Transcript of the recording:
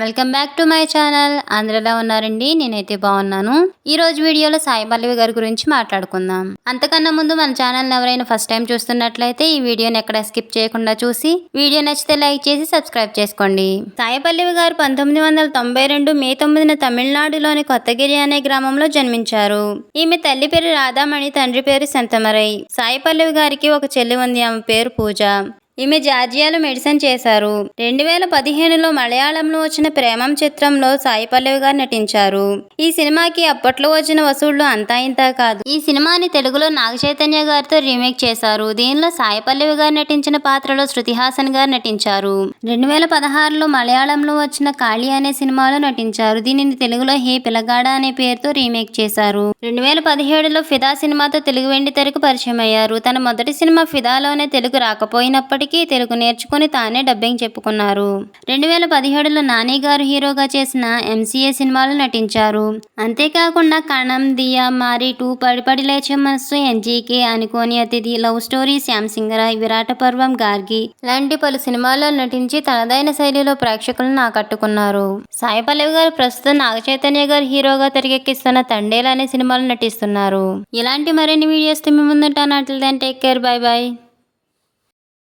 Welcome back to my channel. అందరిలా ఉన్నారండి? నేనైతే బాగున్నాను. ఈ రోజు వీడియోలో సాయి పల్లవి గారి గురించి మాట్లాడుకుందాం. అంతకన్నా ముందు మన ఛానల్ ఎవరైనా ఫస్ట్ టైం చూస్తున్నట్లయితే ఈ వీడియోని ఎక్కడ స్కిప్ చేయకుండా చూసి వీడియో నచ్చితే లైక్ చేసి సబ్స్క్రైబ్ చేసుకోండి. సాయి పల్లవి గారు పంతొమ్మిది వందల తొంభై రెండు మే తొమ్మిదిన తమిళనాడులోని కొత్తగిరి అనే గ్రామంలో జన్మించారు. ఈమె తల్లి పేరు రాధామణి తండ్రి పేరు సంతమరై సాయి పల్లవి గారికి ఒక చెల్లి ఉంది ఆమె పేరు పూజ. ఈమె జార్జియాలో మెడిసిన్ చేశారు. రెండు వేల పదిహేనులో మలయాళంలో వచ్చిన ప్రేమం చిత్రంలో సాయి పల్లవి గారు నటించారు. ఈ సినిమాకి అప్పట్లో వచ్చిన వసూళ్ళు అంతా ఇంతా కాదు. ఈ సినిమాని తెలుగులో నాగ చైతన్య గారితో రీమేక్ చేశారు. దీనిలో సాయి పల్లవి గారు నటించిన పాత్రలో శృతి హాసన్ గారు నటించారు. రెండు వేల పదహారులో మలయాళంలో వచ్చిన కాళీ అనే సినిమాలో నటించారు. దీనిని తెలుగులో హే పిలగాడ అనే పేరుతో రీమేక్ చేశారు. రెండు వేల పదిహేడులో ఫిదా సినిమాతో తెలుగు వెండి తెరకు పరిచయం అయ్యారు తన మొదటి సినిమా ఫిదాలోనే తెలుగు రాకపోయినప్పటికీ తెలుగు నేర్చుకుని తానే డబ్బింగ్ చెప్పుకున్నారు. రెండు వేల పదిహేడులో నాని గారు హీరోగా చేసిన ఎంసీఏ సినిమాలో నటించారు. అంతేకాకుండా కణం దియా మారి టూ పడిపడి లేచే మనస్సు ఎన్జీకే అనుకోని అతిథి లవ్ స్టోరీ శ్యామ్ సింగరాయ్ విరాట పర్వం గార్గి లాంటి పలు సినిమాల్లో నటించి తనదైన శైలిలో ప్రేక్షకులను ఆకట్టుకున్నారు. సాయి పల్లవి గారు ప్రస్తుతం నాగ చైతన్య గారు హీరోగా తెరకెక్కిస్తున్న తండేలు అనే సినిమాలో నటిస్తున్నారు. ఇలాంటి మరిన్ని వీడియోస్ మీ ముందుంటాను. అట్లదంటే టేక్ కేర్ బై బాయ్